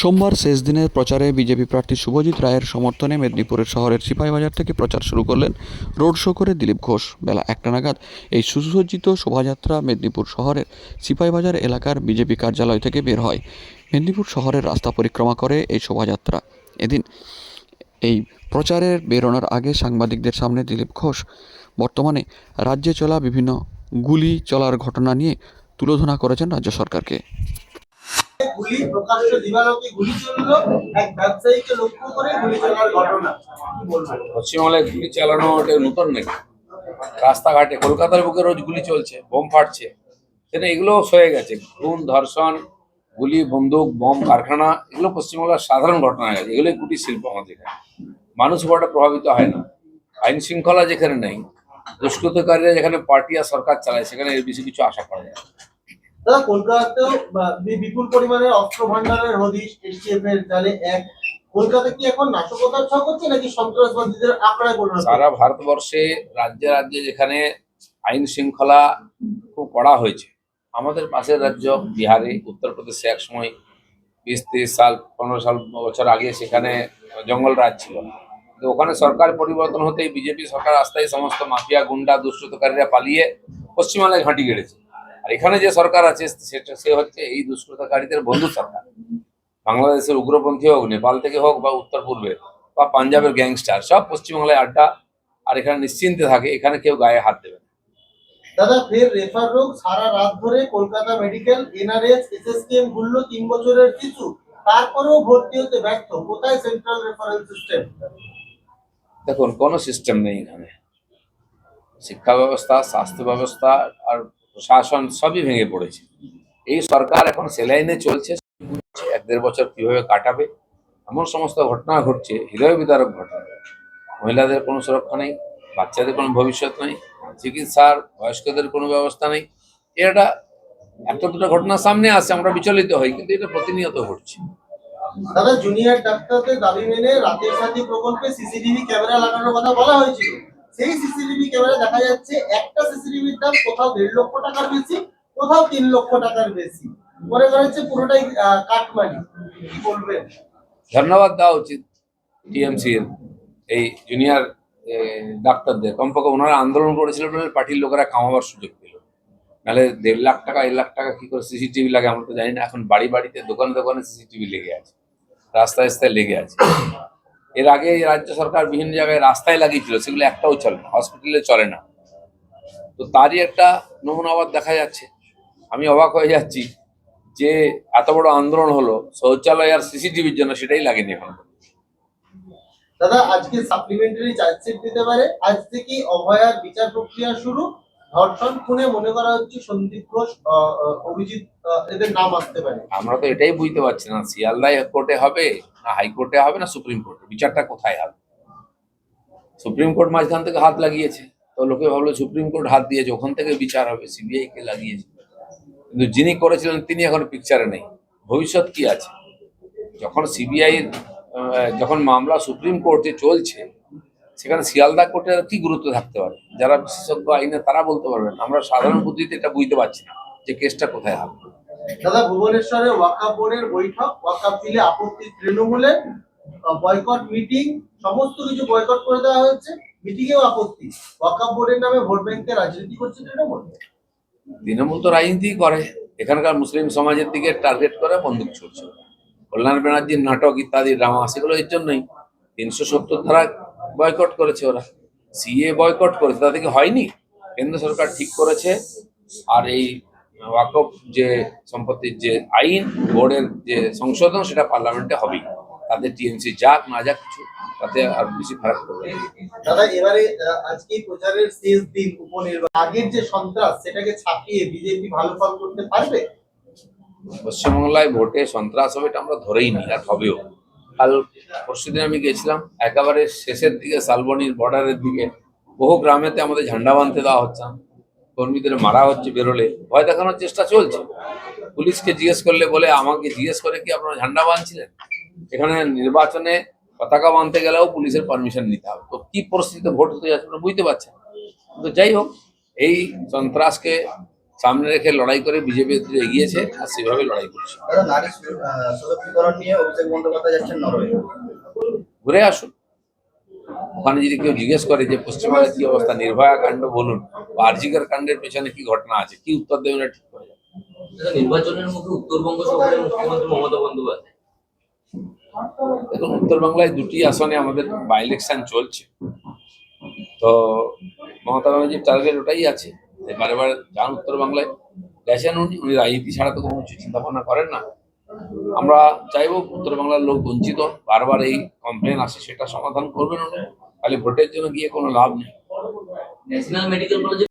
সোমবার শেষ দিনের প্রচারে বিজেপি প্রার্থী শুভজিৎ রায়ের সমর্থনে মেদিনীপুরের শহরের সিপাহীবাজার থেকে প্রচার শুরু করলেন রোড শো করে দিলীপ ঘোষ। বেলা একটা নাগাদ এই সুসজ্জিত শোভাযাত্রা মেদিনীপুর শহরের সিপাহীবাজার এলাকার বিজেপি কার্যালয় থেকে বের হয়। মেদিনীপুর শহরের রাস্তা পরিক্রমা করে এই শোভাযাত্রা। এদিন এই প্রচারের বেরোনোর আগে সাংবাদিকদের সামনে দিলীপ ঘোষ, বর্তমানে রাজ্যে চলা বিভিন্ন গুলি চলার ঘটনা নিয়ে তুলোধনা করেছেন রাজ্য সরকারকে। গুলি, প্রকাশ্য দিবালোকে গুলি চলল, এক ব্যবসায়ীকে লক্ষ্য করে গুলি ঘটনা। পশ্চিমবাংলায় গুলি চালানো এটা নতুন নাকি? রাস্তাঘাটে, কলকাতার বুকে রোজ গুলি চলছে, বোম ফাটছে। সেটা এগুলো সয়ে গেছে। খুন, ধর্ষণ, গুলি, বন্দুক, বোম, কারখানা, এগুলো পশ্চিমবাংলার সাধারণ ঘটনা হয়ে গেছে। এগুলোই কুটির শিল্প আমাদের এখানে। মানুষ একটা প্রভাবিত হয় না। আইন শৃঙ্খলা যেখানে নেই, দুষ্কৃতকারীরা যেখানে পার্টি আর সরকার চালায়, সেখানে এর বেশি কিছু আশা করা যায়। দাদা, কলকাতাতেও বিপুল পরিমাণে অস্ত্র ভান্ডারের হদিশ, এসটিএফ এর জালে এক। কি এখন নাশকতার হচ্ছে, নাকি সন্ত্রাসবাদীদের সারা ভারতবর্ষে রাজ্যে রাজ্যে যেখানে আইন শৃঙ্খলা খুব কড়া হয়েছে, আমাদের পাশের রাজ্য, বিহারে, উত্তরপ্রদেশে এক সময় বিশ তিরিশ সাল, পনেরো সাল বছর আগে সেখানে জঙ্গল রাজ ছিল। তো ওখানে সরকার পরিবর্তন হতেই বিজেপি সরকার আস্তায় সমস্ত মাফিয়া, গুন্ডা, দুষ্কৃতকারীরা পালিয়ে পশ্চিমবাংলায় ঘাঁটি গেড়েছে। আর এখানে যে সরকার আছে সেটা সে হচ্ছে এই দুষ্কৃতকারীদের বন্ধু সরকার। বাংলাদেশের উগ্রপন্থী হোক নেপাল থেকে হোক বা উত্তর পূর্বে বা পাঞ্জাবের গ্যাংস্টার সব পশ্চিমবাংলায় আড্ডা আর এখানে নিশ্চিন্তে থাকে এখানে কেউ গায়ে হাত দেবে না। দাদা ফের রেফার রোগ সারা রাত ধরে কলকাতা মেডিকেল এনআরএস এসএসকেএম ঘুরলো তিন বছরের শিশু। তারপরেও ভর্তি হতে ব্যর্থ। কোথায় সেন্ট্রাল রেফারেল সিস্টেম দেখুন কোনো সিস্টেম নেই এখানে। শিক্ষা ব্যবস্থা স্বাস্থ্য ব্যবস্থা আর প্রশাসন সবই ভেঙে পড়েছে। এই সরকার এখন সেলাইনে চলছে, এক দেড় বছর কীভাবে কাটাবে, এমন সমস্ত ঘটনা ঘটছে, হৃদয় বিদারক ঘটনা। মহিলাদের কোনো সুরক্ষা নেই, বাচ্চাদের কোনো ভবিষ্যৎ নেই, চিকিৎসার, বয়স্কদের কোনো ব্যবস্থা নেই। এটা এত দুটো ঘটনা সামনে আসে, আমরা বিচলিত হই, কিন্তু এটা প্রতিনিয়ত ঘটছে। দাদা জুনিয়র ডাক্তারদের দাবি মেনে রাতের প্রকল্পে সিসিটিভি ক্যামেরা লাগানোর কথা বলা হয়েছিল। সেই সিসিটিভি ক্যামেরা দেখা যাচ্ছে, একটা সিসিটিভির দাম কোথাও দেড় লক্ষ টাকার বেশি, কোথাও তিন লক্ষ টাকার বেশি। মনে করা হচ্ছে পুরোটাই কাটমানি। কি বলবেন ধন্যবাদ দেওয়া উচিত টিএমসি এর, এই জুনিয়র ডাক্তারদের। কমপক্ষে ওনারা আন্দোলন করেছিল বলে পার্টির লোকেরা কামাবার সুযোগ পেল। নাহলে দেড় লাখ টাকা, এক লাখ টাকা কি করে সিসিটিভি লাগে, আমরা তো জানি না। এখন বাড়ি বাড়িতে, দোকানে দোকানে সিসিটিভি লেগে আছে। রাস্তায় রাস্তায় লেগে আছে। এর আগে রাজ্য সরকার বিভিন্ন জায়গায় রাস্তায় লাগিয়েছিল, সেগুলো একটাও চলে না হসপিটালে চলে না। তো তারই একটা নমুনা আবার দেখা যাচ্ছে। আমি অবাক হয়ে যাচ্ছি যে এত বড় আন্দোলন হলো, শৌচালয় আর সিসিটিভির জন্য সেটাই লাগেনি এখন। দাদা, আজকে সাপ্লিমেন্টারি চার্জশিট দিতে পারে? আজ থেকে অভয়ার বিচার প্রক্রিয়া শুরু। ধর্ষণ খুনে মনে করা হচ্ছে সন্দীপ ঘোষ অভিজিৎ এদের নাম আসতে পারে। আমরা তো এটাই বুঝতে পারছি না শিয়ালদায় কোর্টে হবে না হাইকোর্টে হবে না সুপ্রিম কোর্টে? বিচারটা কোথায় হবে? সুপ্রিম কোর্ট মাঝখান থেকে হাত লাগিয়েছে, তো লোকে ভাবলো সুপ্রিম কোর্ট হাত দিয়েছে, ওখান থেকে বিচার হবে, সিবিআই কে লাগিয়েছে। কিন্তু যিনি করেছিলেন, তিনি এখন পিকচারে নেই। ভবিষ্যৎ কি আছে? যখন সিবিআই যখন মামলা সুপ্রিম কোর্টে চলছে, সেখানে শিয়ালদা কোর্টের কি গুরুত্ব থাকতে পারে? যারা বিশেষজ্ঞ আইনে তারা বলতে পারবেন। আমরা সাধারণ বুদ্ধিতে এটা বুঝতে পারছি না যে কেসটা কোথায় হবে। দাদা ভুবনেশ্বরে ওয়াকা বোর্ডের বৈঠক ওয়াকা বিলে আপত্তি তৃণমূলের বয়কট মিটিং সমস্ত কিছু বয়কট করে দেওয়া হয়েছে। মিটিং এও আপত্তি। ওয়াকা বোর্ডের নামে ভোট ব্যাংকে রাজনীতি করছে তৃণমূল। তৃণমূল তো রাজনীতি করে। এখানকার মুসলিম সমাজের দিকে টার্গেট করে বন্দুক ছুটছে কল্যাণ ব্যানার্জির নাটক ইত্যাদি ড্রামা সেগুলো এর জন্যই। তিনশো সত্তর ধারা বয়কট করেছে ওরা। সিএ বয়কট করেছে তা থেকে হয়নি? কেন্দ্র সরকার ঠিক করেছে। আর এই ওয়াকফ যে সম্পত্তির যে আইন বোর্ডের যে সংশোধন সেটা পার্লামেন্টে হবেই। তাতে টিএমসি যাক না যাক কিছু তাতে আর বেশি ফারাক পড়বে দাদা এবারে আজকে প্রচারের শেষ দিন উপনির্বাচন আগের যে সন্ত্রাস সেটাকে ছাপিয়ে বিজেপি ভালো ফল করতে পারবে? পশ্চিমবাংলায় ভোটে সন্ত্রাস হবে এটা আমরা ধরেই নি আর হবেও। কাল পরশুদিন আমি গেছিলাম, একেবারে শেষের দিকে শালবনির বর্ডারের দিকে। বহু গ্রামেতে আমাদের ঝান্ডা বাঁধতে দেওয়া হচ্ছে, কর্মীদের মারা হচ্ছে বেরোলে। ভয় দেখানোর চেষ্টা চলছে। পুলিশকে জিজ্ঞেস করলে বলে, আমাকে জিজ্ঞেস করে কি আপনারা ঝান্ডা বাঁধছিলেন? এখানে নির্বাচনে পতাকা বাঁধতে গেলেও পুলিশের পারমিশন নিতে হবে। তো কি পরিস্থিতিতে ভোট হতে যাচ্ছে বুঝতে পারছেন কিন্তু যাই হোক, এই সন্ত্রাসকে সামনে রেখে লড়াই করে বিজেপি এগিয়েছে আর সেভাবে লড়াই করছে। ঘুরে আসুন। ওখানে যদি কেউ জিজ্ঞেস করে যে পশ্চিমবঙ্গের কি অবস্থা নির্ভয়া কাণ্ড বলুন বা আরজিকার কাণ্ডের পেছনে কি ঘটনা আছে কি উত্তর দেবেন ঠিক করে নির্বাচনের মুখে উত্তরবঙ্গ সফরে মুখ্যমন্ত্রী মমতা বন্দ্যোপাধ্যায়। দেখুন উত্তরবাংলায় দুটি আসনে আমাদের বাই ইলেকশন চলছে। তো মমতা ব্যানার্জির টার্গেট ওটাই আছে। এবার এবার যান উত্তর বাংলায় গেছেন উনি উনি রাজনীতি ছাড়া তো কোনো কিছু চিন্তা ভাবনা করেন না। আমরা চাইব উত্তরবাংলার লোক বঞ্চিত, বারবার এই কমপ্লেন আসে, সেটা সমাধান করবেন উনি, খালি ভোটের জন্য গিয়ে কোনো লাভ নেই। ন্যাশনাল মেডিকেল কলেজে